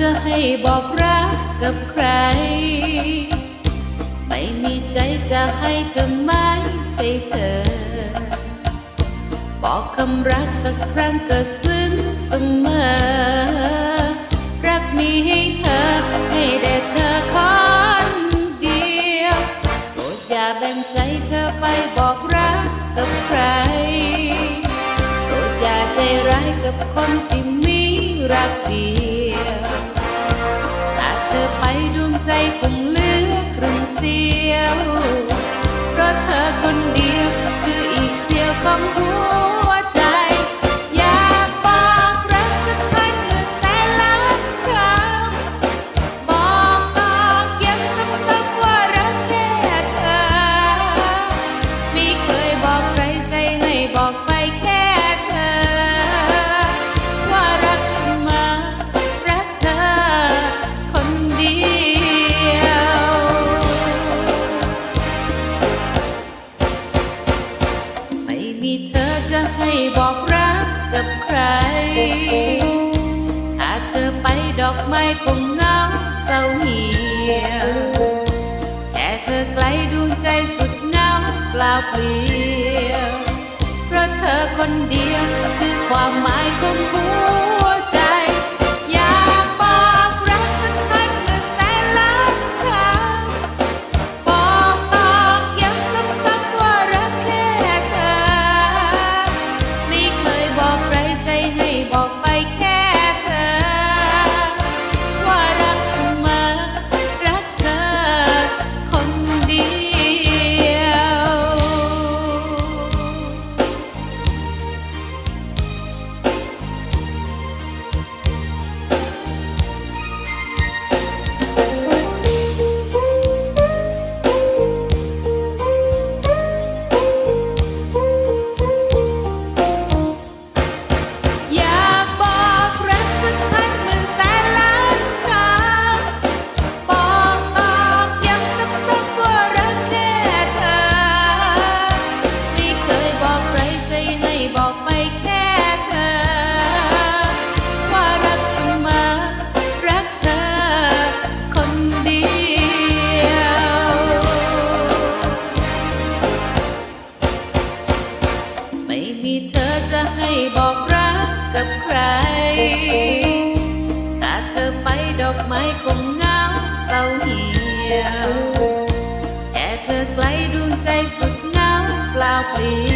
จะให้บอกรักกับใคร ไม่มีใจจะให้เธอไหมใช่เธอ บอกคำรักสักครั้งเกิดซึ้งเสมอ รักมีให้เธอให้แต่เธอคนเดียวโปรดอย่าแบ่งใจเธอไปบอกรักกับใครโปรดอย่าใจร้ายกับคนที่มีรักเดียว ใจคงเหลือครึ่งเสียวเพราะเธอคนเดียวคืออีกเสียวของหัว จะให้บอกรักกับใครถ้าเธอไปดอกไม้คงเหงาเศร้าเหี่ยวแต่เธอไกลดวงใจสุดเงาเปล่าเปลี่ยว เพราะเธอคนเดียวคือความหมายของหัว มีเธอจะให้บอกรักกับใครถ้าเธอไปดอกไม้คงเหงาเศร้าเหี่ยว แค่เธอไกลดวงใจสุดเหงาเปล่าเปลี่ย